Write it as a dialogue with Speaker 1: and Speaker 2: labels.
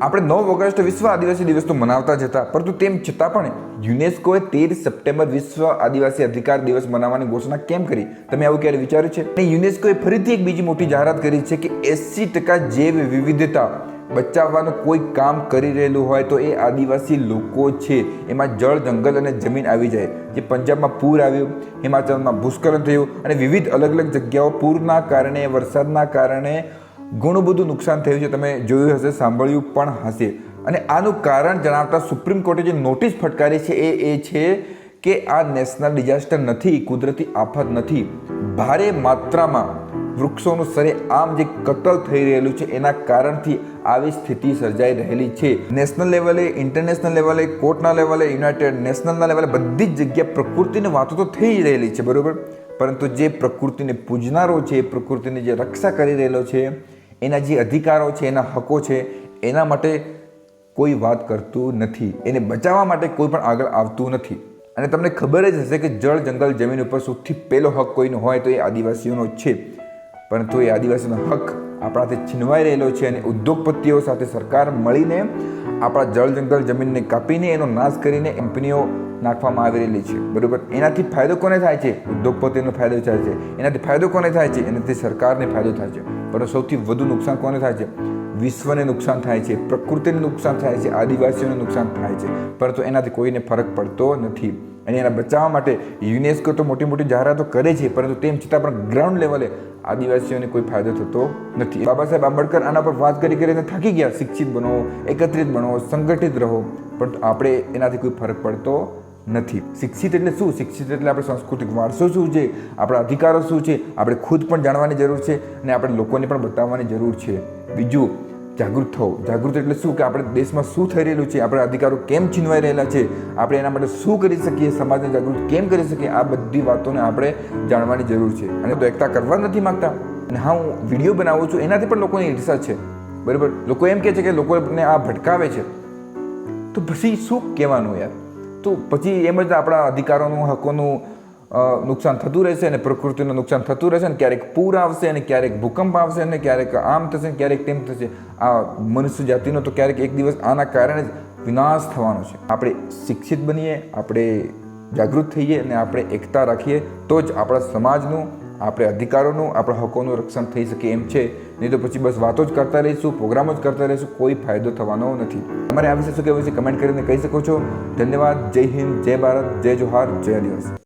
Speaker 1: આપણે નવ ઓગસ્ટ વિશ્વ આદિવાસી દિવસ તો મનાવતા જ હતા, પરંતુ તેમ છતાં પણ યુનેસ્કોએ તેર સપ્ટેમ્બર વિશ્વ આદિવાસી અધિકાર દિવસ મનાવવાની ઘોષણા કેમ કરી? તમે આવું ક્યારે વિચાર્યું છે? અને યુનેસ્કોએ ફરીથી એક બીજી મોટી જાહેરાત કરી છે કે એસી ટકા જૈવ વિવિધતા બચાવવાનું કોઈ કામ કરી રહેલું હોય તો એ આદિવાસી લોકો છે. એમાં જળ, જંગલ અને જમીન આવી જાય. જે પંજાબમાં પૂર આવ્યું, હિમાચલમાં ભૂસ્ખલન થયું અને વિવિધ અલગ અલગ જગ્યાઓ પૂરના કારણે, વરસાદના કારણે ઘણું બધું નુકસાન થયું છે. તમે જોયું હશે, સાંભળ્યું પણ હશે. અને આનું કારણ જણાવતા સુપ્રીમ કોર્ટે જે નોટિસ ફટકારી છે એ એ છે કે આ નેશનલ ડિઝાસ્ટર નથી, કુદરતી આફત નથી. ભારે માત્રામાં વૃક્ષોનું સરે આમ જે કતલ થઈ રહેલું છે, એના કારણથી આવી સ્થિતિ સર્જાઈ રહેલી છે. નેશનલ લેવલે ઇન્ટરનેશનલ લેવલે કોર્ટના લેવલે યુનાઇટેડ નેશનલના લેવલે બધી જ જગ્યાએ પ્રકૃતિની વાતો તો થઈ રહેલી છે, બરાબર? પરંતુ જે પ્રકૃતિને પૂજનારો છે પ્રકૃતિની જે રક્ષા કરી રહેલો છે એના જે અધિકારો છે, એના હકો છે, એના માટે કોઈ વાત કરતું નથી. એને બચાવવા માટે કોઈ પણ આગળ આવતું નથી. અને તમને ખબર જ હશે કે જળ, જંગલ, જમીન ઉપર સૌથી પહેલો હક કોઈનો હોય તો એ આદિવાસીઓનો છે. પરંતુ એ આદિવાસીનો હક આપણાથી છીનવાઈ રહેલો છે અને ઉદ્યોગપતિઓ સાથે સરકાર મળીને આપણા જળ, જંગલ, જમીનને કાપીને એનો નાશ કરીને કંપનીઓ નાખવામાં આવી રહેલી છે. બરાબર? એનાથી ફાયદો કોને થાય છે? ઉદ્યોગપતિનો ફાયદો થાય છે. એનાથી ફાયદો કોને થાય છે? એનાથી સરકારને ફાયદો થાય છે. પરંતુ સૌથી વધુ નુકસાન કોને થાય છે? વિશ્વને નુકસાન થાય છે. પ્રકૃતિને નુકસાન થાય છે. આદિવાસીઓને નુકસાન થાય છે. પરંતુ એનાથી કોઈને ફરક પડતો નથી. અને એના બચાવવા માટે યુનેસ્કો તો મોટી મોટી જાહેરાતો કરે છે. પરંતુ તેમ છતાં પણ ગ્રાઉન્ડ લેવલે આદિવાસીઓને કોઈ ફાયદો થતો નથી. બાબા સાહેબ આંબેડકર આના પર વાત કરી કરીને થાકી ગયા. શિક્ષિત બનો, એકત્રિત બનો, સંગઠિત રહો. પણ આપણે એનાથી કોઈ ફરક પડતો નથી. શિક્ષિત એટલે શું? શિક્ષિત એટલે આપણે સાંસ્કૃતિક વારસો શું છે? આપણા અધિકારો શું છે? આપણે ખુદ પણ જાણવાની જરૂર છે અને આપણે લોકોને પણ બતાવવાની જરૂર છે. બીજું, જાગૃત થવું. જાગૃત એટલે શું? કે આપણે દેશમાં શું થઈ રહેલું છે? આપણા અધિકારો કેમ છીનવાઈ રહેલા છે? આપણે એના માટે શું કરી શકીએ? સમાજને જાગૃત કેમ કરી શકીએ? આ બધી વાતોને આપણે જાણવાની જરૂર છે. અને તો એકતા કરવા નથી માગતા. અને હા, હું વીડિયો બનાવું છું. એનાથી પણ લોકોની ઈર્ષા છે. બરાબર? લોકો એમ કહે છે કે લોકોને આ ભટકાવે છે. તો પછી શું કહેવાનું યાર? તો પછી એમ જ આપણા અધિકારોનું, હકોનું નુકસાન થતું રહેશે અને પ્રકૃતિનું નુકસાન થતું રહેશે અને ક્યારેક પૂર આવશે અને ક્યારેક ભૂકંપ આવશે અને ક્યારેક આમ થશે અને ક્યારેક તેમ થશે. આ મનુષ્ય જાતિનો તો ક્યારેક એક દિવસ આના કારણે જ વિનાશ થવાનો છે. આપણે શિક્ષિત બનીએ, આપણે જાગૃત થઈએ અને આપણે એકતા રાખીએ, તો જ આપણા સમાજનું આપણે અધિકારોનું, આપણા હકોનું રક્ષણ થઈ શકે એમ છે. નહીં તો પછી બસ વાતો જ કરતા રહીશું, પ્રોગ્રામો જ કરતા રહીશું, કોઈ ફાયદો થવાનો નથી. તમારે આ વિશે શું કહેવું છે? કમેન્ટ કરીને કહી શકો છો. ધન્યવાદ. જય હિન્દ, જય ભારત, જય જોહાર, જય આદિવાસી.